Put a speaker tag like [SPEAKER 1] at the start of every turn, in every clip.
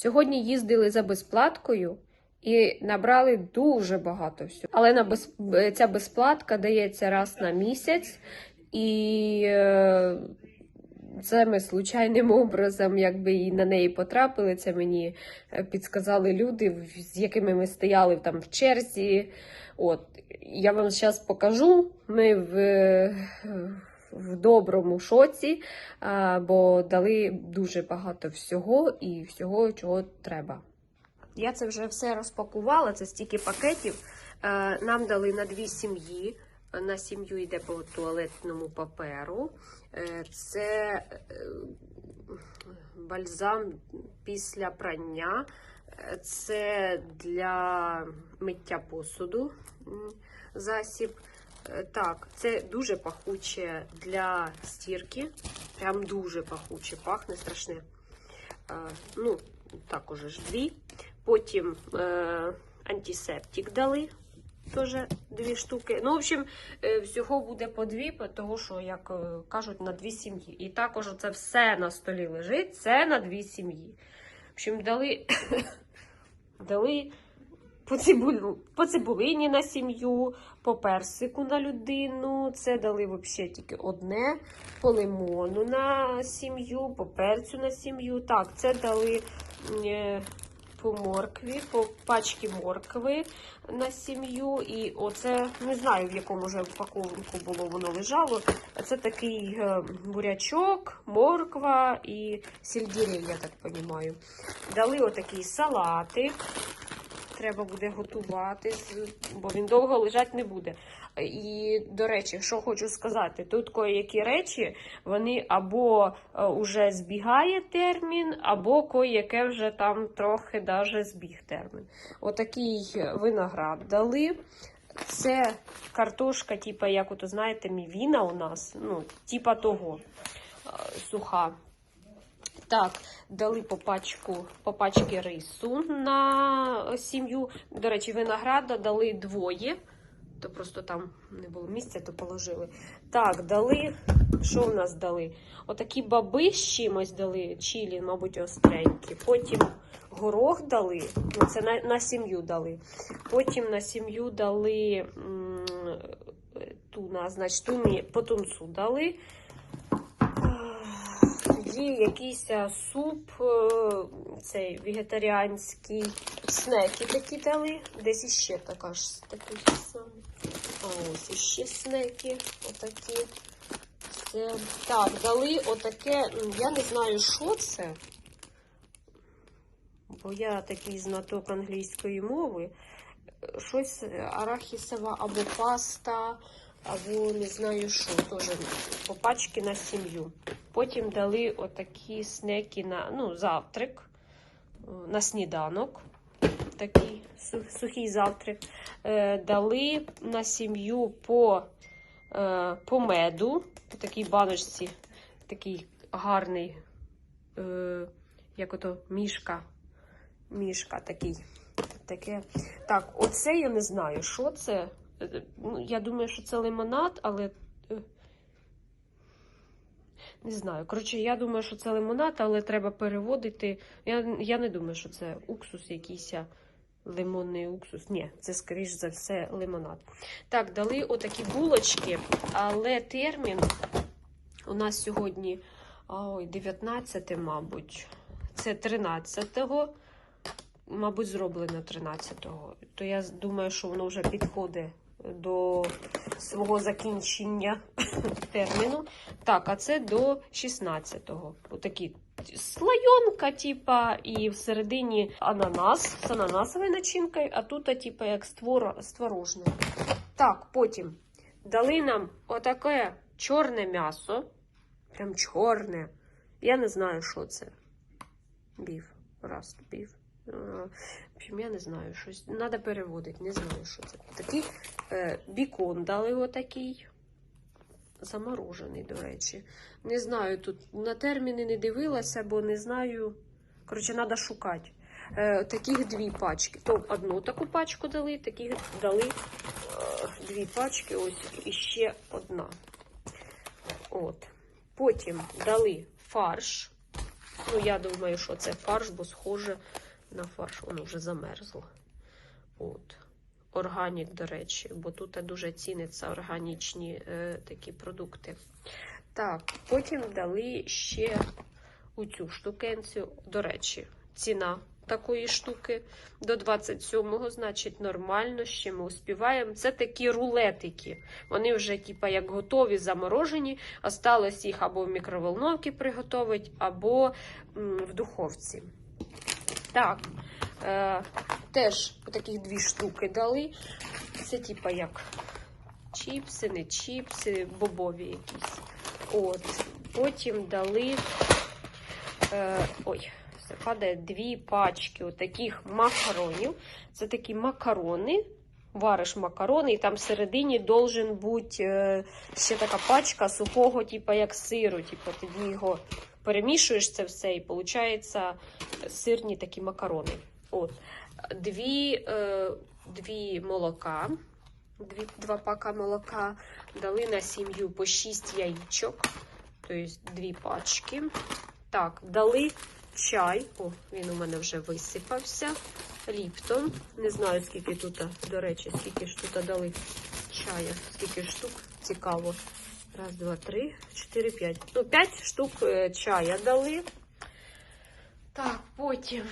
[SPEAKER 1] Сьогодні їздили за безплаткою і набрали дуже багато всього. Але на без... ця безплатка дається раз на місяць, і е, це ми случайним образом, якби і на неї потрапили. Це мені е, підсказали люди, з якими ми стояли там в черзі. От я вам зараз покажу. Ми в, в доброму шоці, бо дали дуже багато всього і всього, чого треба. Я це вже все розпакувала, це стільки пакетів. Е, Нам дали на дві сім'ї. На сім'ю йде по туалетному паперу. Е, Це е, бальзам після прання. Е, Це для миття посуду засіб. Е, Так, це дуже пахуче для стірки. Прям дуже пахуче, пахне страшне. Е, Ну, також ж дві. Потім е, антисептик дали. Теж дві штуки. Ну, в общем, е, всього буде по дві, тому що, як кажуть, на дві сім'ї. І також це все на столі лежить, це на дві сім'ї. В общем, дали, дали по, цибулю, по цибулині на сім'ю, по персику на людину. Це дали взагалі тільки одне, по лимону на сім'ю, по перцю на сім'ю. Так, це дали. е, по моркві, по пачці моркви на сім'ю. І оце не знаю, в якому вже упаковку було воно лежало. Це такий е, бурячок, морква і сельдерей, я так розумію. Дали отакий салатик. Треба буде готувати, бо він довго лежати не буде. І, до речі, що хочу сказати, тут кої-які речі, вони або е, уже збігає термін, або кое-яке вже там трохи даже збіг термін. Отакий виноград дали. Це картошка, типа, як ото знаєте, мівіна у нас, ну, типа того е, суха. Так, дали по пачку, по пачці рису на сім'ю. До речі, винограда дали двоє. То просто там не було місця, то положили. Так, дали. Що в нас дали? Отакі баби з чимось дали, чилі, мабуть, остренькі. Потім горох дали. Ну, це на, на сім'ю дали. Потім на сім'ю дали м, туна, значить, туні по тунцу дали. Є якийсь суп, е, цей вегетаріанський, снеки такі дали. Десь іще така ж такий самий. А ось іще снеки. Отакі. Це... Так, дали отаке, я не знаю, що це. Бо я такий знаток англійської мови. Е, Щось е, арахісова або паста, або не знаю що, теж по пачки на сім'ю. Потім дали отакі снеки на ну, завтрак, е, на сніданок. Такий су- сухий завтрак. Е, дали на сім'ю по, е, по меду. В такій баночці такий гарний, як ото мішка. Мішка такий. Таке. Так, оце я не знаю, що це. Ну, я думаю, що це лимонад, але. Не знаю. Коротше, я думаю, що це лимонад, але треба переводити. Я, я не думаю, що це уксус якийсь. Лимонний уксус. Ні, це, скоріш за все, лимонад. Так, дали отакі булочки, але термін у нас сьогодні ой, 19, мабуть. Це 13-го. Мабуть, зроблено 13-го. То я думаю, що воно вже підходить до свого закінчення терміну. Так, а це до 16-го. Отакі слайонка, типа, і всередині ананас з ананасовою начинкою, а тут, типа, як створ, створожне. Так, потім дали нам отаке чорне м'ясо. Прям чорне. Я не знаю, що це. Біф. Раз, біф. Общем, я не знаю, щось. Треба переводити, не знаю, що це. Такий е, бікон дали отакий. Заморожений, до речі. Не знаю, тут на терміни не дивилася, бо не знаю. Коротше, треба шукати. Е, таких дві пачки. То одну таку пачку дали, таких дали е, дві пачки, ось і ще одна. От. Потім дали фарш. Ну, я думаю, що це фарш, бо схоже на фарш. Воно вже замерзло. От. Органік, до речі, бо тут дуже ціниться органічні е, такі продукти. Так, потім дали ще у цю штукенцію. До речі, ціна такої штуки до 27-го, значить, нормально, ще ми успіваємо. Це такі рулетики. Вони вже, типа, як готові, заморожені. Осталось їх або в мікроволновці приготувати, або в духовці. Так, е, теж таких дві штуки дали. Це, типа, як чіпси, не чіпси, бобові якісь. От. Потім дали. Е, ой, все падає дві пачки таких макаронів. Це такі макарони. Вариш макарони, і там всередині должен бути е, ще така пачка сухого, типу як сиру. Типу, тоді його перемішуєш це все, і виходить сирні такі макарони. От. Дві, е, дві молока, дві, два пака молока, дали на сім'ю по 6 яєчок, тобто дві пачки. Так, дали чай. О, він у мене вже висипався. Ліптон. Не знаю, скільки тут, до речі, скільки ж тут дали чая, скільки штук. Цікаво. Раз, два, три, чотири, п'ять. Ну, п'ять штук е, чая дали. Так, потім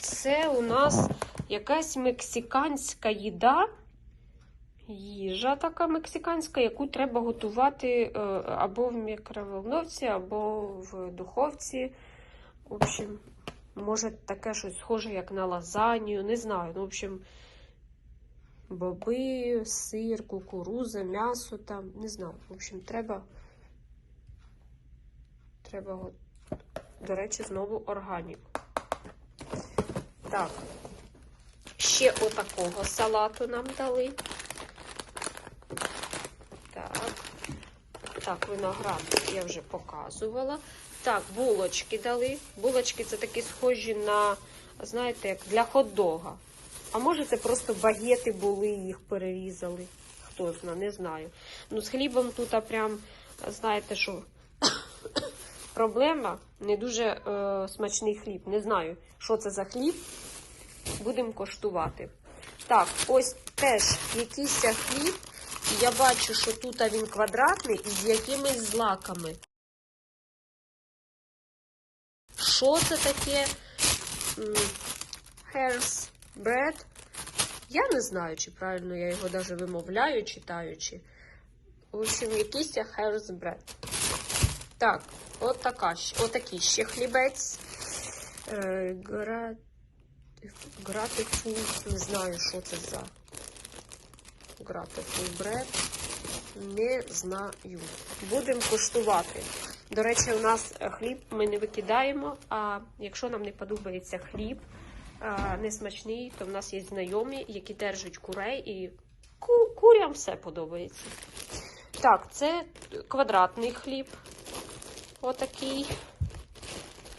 [SPEAKER 1] це у нас якась мексиканська їда. Їжа така мексиканська, яку треба готувати е, або в мікроволновці, або в духовці. В общем, може таке щось схоже, як на лазанью, не знаю. Ну, в общем, боби, сир, кукуруза, м'ясо там, не знаю. В общем, треба. Треба, до речі, знову органіку. Так. Ще отакого салату нам дали. Так. Так, виноград я вже показувала. Так, булочки дали. Булочки це такі схожі на, знаєте, як для хот-дога. А може це просто багети були, їх перерізали. Хто знає, не знаю. Ну, з хлібом тут а прям, знаєте, що проблема не дуже е, смачний хліб. Не знаю, що це за хліб. Будемо коштувати. Так, ось теж якийсь хліб. Я бачу, що тут він квадратний і з якимись злаками. Що це таке? М, Bread. Я не знаю, чи правильно я його навіть вимовляю, читаючи. В общем, якийсь hair's bread. Так, от така, отакий ще хлібець. Е, не знаю, що це за гратифул бред. Не знаю. Будемо коштувати. До речі, у нас е, хліб ми не викидаємо, а якщо нам не подобається хліб несмачний, то в нас є знайомі, які держать курей, і ку- курям все подобається. Так, це квадратний хліб. Отакий.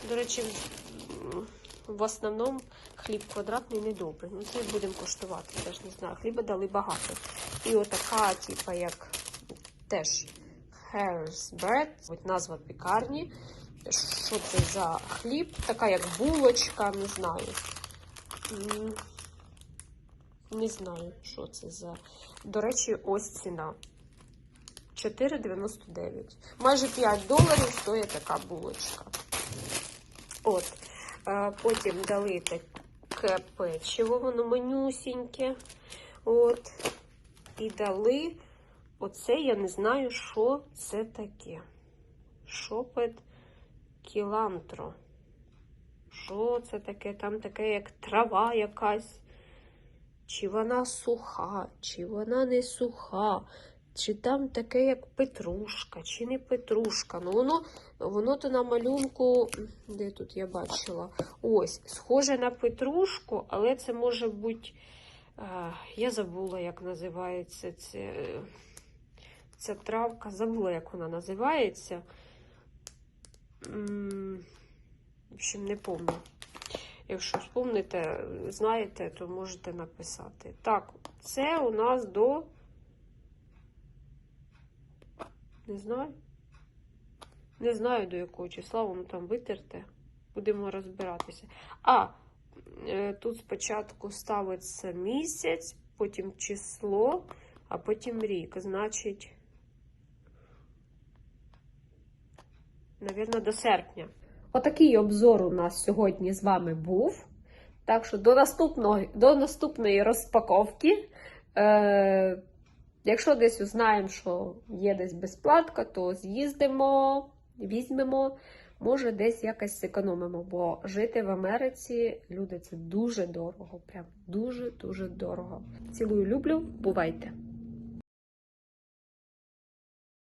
[SPEAKER 1] До речі, в основному хліб квадратний недобрий. Ну, це будемо коштувати, теж не знаю. Хліба дали багато. І отака, типа, як теж Hair's Bread, назва пікарні. Що це за хліб? Така як булочка, не знаю. Не знаю, що це за. До речі, ось ціна. 4,99. Майже 5 доларів стоїть така булочка. От. Потім дали таке печиво, воно менюсіньке. От. І дали оце, я не знаю, що це таке. Шопет кілантро. Що це таке? Там таке, як трава якась. Чи вона суха, чи вона не суха, чи там таке, як петрушка, чи не петрушка. Ну, воно, воно то на малюнку, де тут я бачила? Ось, схоже на петрушку, але це може бути. Я забула, як називається це, ця травка. Забула, як вона називається. В общем, не пам'ятаю. Якщо вспомните, знаєте, то можете написати. Так, це у нас до. Не знаю. Не знаю, до якого числа воно там витерте. Будемо розбиратися. А, е, тут спочатку ставиться місяць, потім число, а потім рік. Значить, навірно, до серпня. Отакий обзор у нас сьогодні з вами був. Так що до наступного, до наступної розпаковки. Е, якщо десь узнаємо, що є десь безплатка, то з'їздимо, візьмемо, може десь якось зекономимо, бо жити в Америці, люди, це дуже дорого. Прям дуже-дуже дорого. Цілую, люблю, бувайте!